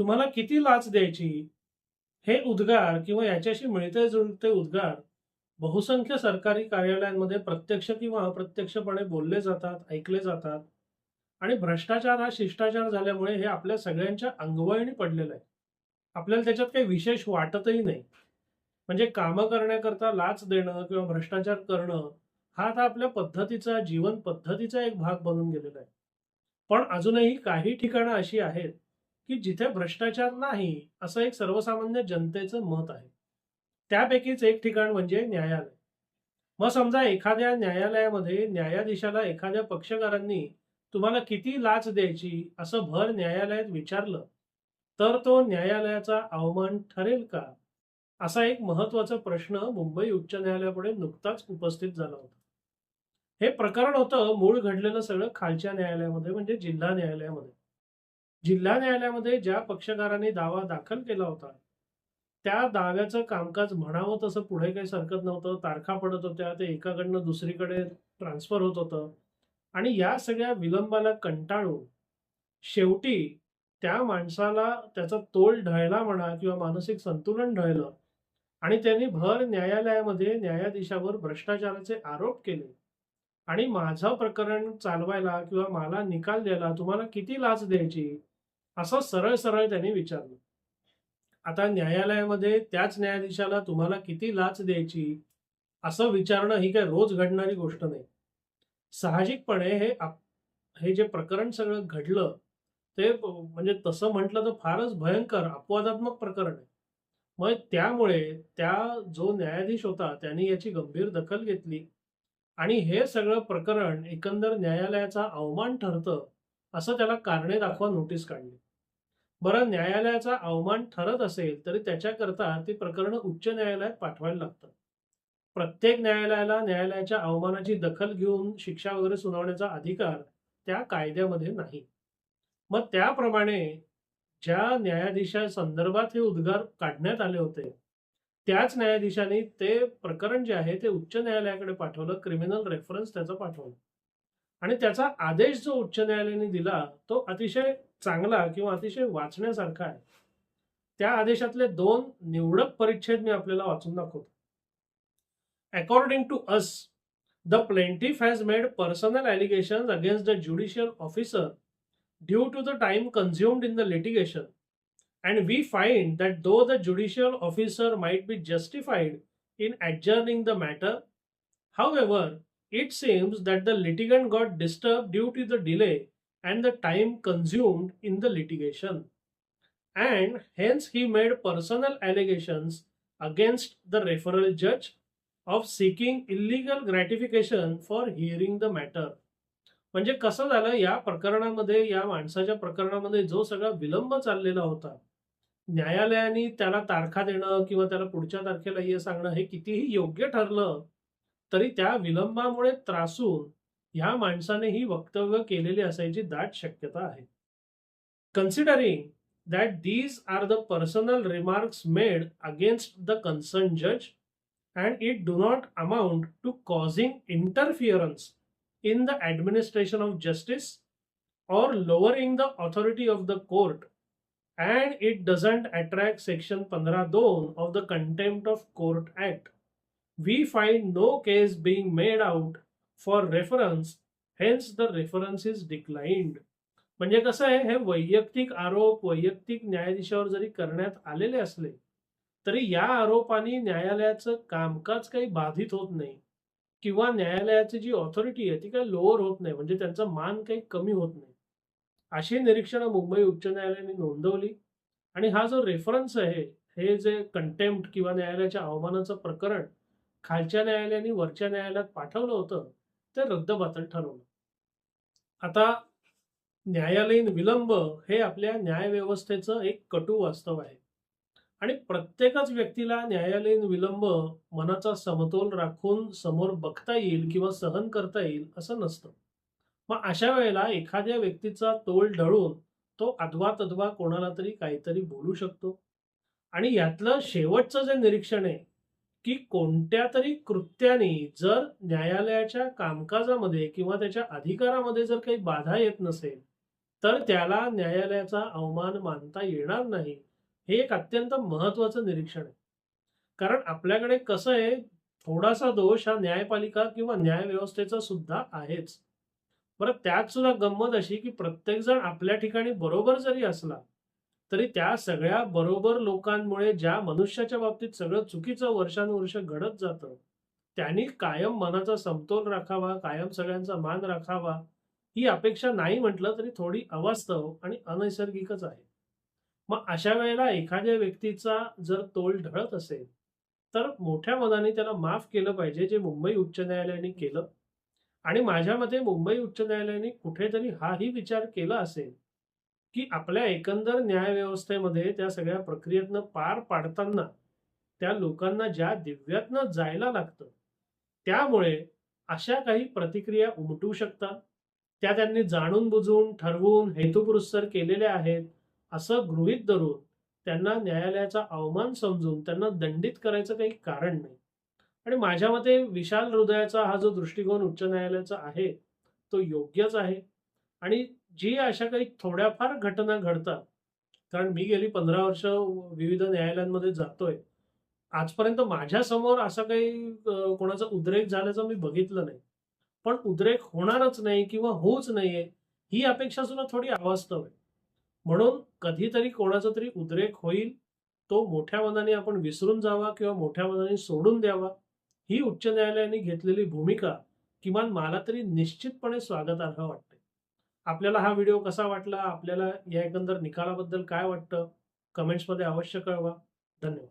तुम्हाला किती लाच द्यायची? हे उद्गार किंवा याच्याशी मिळते जुळते उद्गार. बहुसंख्य सरकारी कार्यालयांमध्ये प्रत्यक्ष किंवा अप्रत्यक्षपणे बोलले जातात ऐकले जातात. आणि भ्रष्टाचार हा शिष्टाचार झाल्यामुळे हे आपल्या सगळ्यांच्या अंगवळणी पडलेलं आहे. आपल्याला त्याच्यात काही विशेष वाटतही नाही. म्हणजे कामं करण्याकरता लाच देणं किंवा भ्रष्टाचार करणं हा आता आपल्या पद्धतीचा जीवन पद्धतीचा एक भाग बनून गेलेला आहे. पण अजूनही काही ठिकाणं अशी आहेत की जिथे भ्रष्टाचार नाही असं एक सर्वसामान्य जनतेचं मत आहे. त्यापैकीच एक ठिकाण म्हणजे न्यायालय. मग समजा एखाद्या न्यायालयामध्ये न्यायाधीशाला एखाद्या पक्षकारांनी तुम्हाला किती लाच द्यायची असं भर न्यायालयात विचारलं तर तो न्यायालयाचा अवमान ठरेल का? असा एक महत्त्वाचा प्रश्न मुंबई उच्च न्यायालयापुढे नुकताच उपस्थित झाला होता. हे प्रकरण होतं मूळ घडलेलं सगळं खालच्या न्यायालयामध्ये म्हणजे जिल्हा न्यायालयामध्ये. जिल्हा न्यायालयामध्ये ज्या पक्षकारांनी दावा दाखल केला होता त्या दाव्याचं कामकाज म्हणावं तसं पुढे काही सरकत नव्हतं. तारखा पडत होत्या ते एकाकडनं दुसरीकडे ट्रान्सफर होत होतं. आणि या सगळ्या विलंबाला कंटाळून शेवटी त्या माणसाला त्याचा तोल ढळला म्हणा किंवा मानसिक संतुलन ढळलं आणि त्यांनी भर न्यायालयामध्ये न्यायाधीशावर भ्रष्टाचाराचे आरोप केले. आणि माझं प्रकरण चालवायला किंवा मला निकाल द्यायला तुम्हाला किती लाच द्यायची? असं सरळ सरळ त्यांनी विचारलं. आता न्यायालयामध्ये त्याच न्यायाधीशाला तुम्हाला किती लाच द्यायची? असं विचारणं ही काय रोज घडणारी गोष्ट नाही. साहजिकपणे हे आप- हे जे प्रकरण सगळं घडलं ते म्हणजे तसं म्हटलं तर फारच भयंकर अपवादात्मक प्रकरण आहे. मग त्यामुळे त्या जो न्यायाधीश होता त्यांनी याची गंभीर दखल घेतली. आणि हे सगळं प्रकरण एकंदर न्यायालयाचा अवमान ठरतं असं त्याला कारणे दाखवा नोटीस काढली. बरं न्यायालयाचा अवमान ठरत असेल तरी त्याच्याकरता ते प्रकरण उच्च न्यायालयात पाठवायला लागतं प्रत्येक न्यायालयाला न्यायालयाच्या अवमानाची दखल घेऊन शिक्षा वगैरे सुनावण्याचा अधिकार त्या कायद्यामध्ये नाही. मग त्याप्रमाणे ज्या न्यायाधीशा संदर्भात हे उद्गार काढण्यात आले होते त्याच न्यायाधीशांनी ते प्रकरण जे आहे ते उच्च न्यायालयाकडे पाठवलं क्रिमिनल रेफरन्स त्याचा पाठवलं. आणि त्याचा आदेश जो उच्च न्यायालयाने दिला तो अतिशय चांगला किंवा अतिशय वाचण्यासारखा आहे. त्या आदेशातले दोन निवडक परिच्छेद मी आपल्याला वाचून दाखवतो. According to us the plaintiff has made personal allegation against the judicial officer due to the time consumed in the litigation and we find that though the judicial officer might be justified in adjourning the matter, however, it seems that the litigant got disturbed due to the delay and the time consumed in the litigation. And hence, he made personal allegations against the referral judge of seeking illegal gratification for hearing the matter. म्हणजे कसं झालं या प्रकरणामध्ये या माणसाच्या प्रकरणामध्ये जो सगळा विलंब चाललेला होता न्यायालयाने त्याला तारखा देणं किंवा त्याला पुढच्या तारखेला हे सांगणं हे कितीही योग्य ठरलं तरी त्या विलंबामुळे त्रासून ह्या माणसाने ही वक्तव्य केलेली असायची दाट शक्यता आहे. Considering that these are the personal remarks made against the concern जज and it do not amount to causing interference in the administration of justice or lowering the authority of the court and it doesn't attract section 15 of the contempt of court act. We find no case being made out for reference hence the reference is declined. म्हणजे कसं आहे हे वैयक्तिक आरोप वैयक्तिक न्यायाधीशावर जरी करण्यात आलेले असले तरी या आरोपाने न्यायालयाचं कामकाज काही बाधित होत नाही. किंवा न्यायालयाची जी ऑथॉरिटी आहे ती काही लोअर होत नाही. म्हणजे त्यांचा मान काही कमी होत नाही. अशी निरीक्षणं मुंबई उच्च न्यायालयाने नोंदवली. आणि हा जो रेफरन्स आहे हे जे कंटेम्प्ट किंवा न्यायालयाच्या अवमानाचं प्रकरण खालच्या न्यायालयाने वरच्या न्यायालयात पाठवलं होतं ते रद्दबातल ठरवलं. आता न्यायालयीन विलंब हे आपल्या न्यायव्यवस्थेचं एक कटू वास्तव आहे. आणि प्रत्येकच व्यक्तीला न्यायालयीन विलंब मनाचा समतोल राखून समोर बघता येईल किंवा सहन करता येईल असं नसतं. मग अशा वेळेला एखाद्या व्यक्तीचा तोल ढळून तो अधवा तद्वा कोणाला तरी काहीतरी बोलू शकतो. आणि यातलं शेवटचं जे निरीक्षण आहे की कोणत्या तरी कृत्याने जर न्यायालयाच्या कामकाजामध्ये किंवा त्याच्या अधिकारामध्ये जर काही बाधा येत नसेल तर त्याला न्यायालयाचा अवमान मानता येणार नाही हे एक अत्यंत महत्वाचं निरीक्षण आहे. कारण आपल्याकडे कसं आहे थोडासा दोष हा न्यायपालिका किंवा न्यायव्यवस्थेचा सुद्धा आहेच. बरं त्यात सुद्धा गंमत अशी की प्रत्येकजण आपल्या ठिकाणी बरोबर जरी असला तरी त्या सगळ्या बरोबर लोकांमुळे ज्या मनुष्याच्या बाबतीत सगळं चुकीचं वर्षानुवर्ष घडत जातं त्यांनी कायम मनाचा समतोल राखावा कायम सगळ्यांचा मान राखावा ही अपेक्षा नाही म्हटलं तरी थोडी अवास्तव आणि अनैसर्गिकच आहे. मग अशा वेळेला एखाद्या व्यक्तीचा जर तोल ढळत असेल तर मोठ्या मनाने त्याला माफ केलं पाहिजे जे मुंबई उच्च न्यायालयाने केलं. आणि माझ्या मते मुंबई उच्च न्यायालयाने कुठेतरी हाही विचार केला असेल की आपल्या एकंदर न्यायव्यवस्थेमध्ये त्या सगळ्या प्रक्रियेतनं पार पाडताना त्या लोकांना ज्या दिव्यातनं जायला लागतं त्यामुळे अशा काही प्रतिक्रिया उमटू शकतात? त्या त्यांनी जाणून बुजून ठरवून हेतुपुरस्सर केलेल्या आहेत असं गृहीत धरून त्यांना न्यायालयाचा अवमान समजून त्यांना दंडित करायचं काही कारण नाही. आणि माझ्या मते विशाल हृदयाचा हा जो दृष्टिकोन उच्च न्यायालयाचा आहे तो योग्यच आहे. आणि जी अशा काही थोड्याफार घटना घडतात कारण मी गेली पंधरा वर्ष विविध न्यायालयांमध्ये जातोय आजपर्यंत माझ्यासमोर असा काही कोणाचा उद्रेक झाल्याचं मी बघितलं नाही. पण उद्रेक होणारच नाही किंवा होऊच नाहीये ही अपेक्षा सुद्धा थोडी अवास्तव आहे. म्हणून कधीतरी कोणाचा तरी उद्रेक होईल तो मोठ्या मनाने आपण विसरून जावा किंवा मोठ्या मनाने सोडून द्यावा ही उच्च न्यायालयाने घेतलेली भूमिका किमान मला तरी निश्चितपणे स्वागतार्ह वाटते. आपल्याला हा व्हिडिओ कसा वाटला? आपल्याला या एकंदर निकालाबद्दल काय वाटतं? कमेंट्समध्ये अवश्य कळवा. धन्यवाद.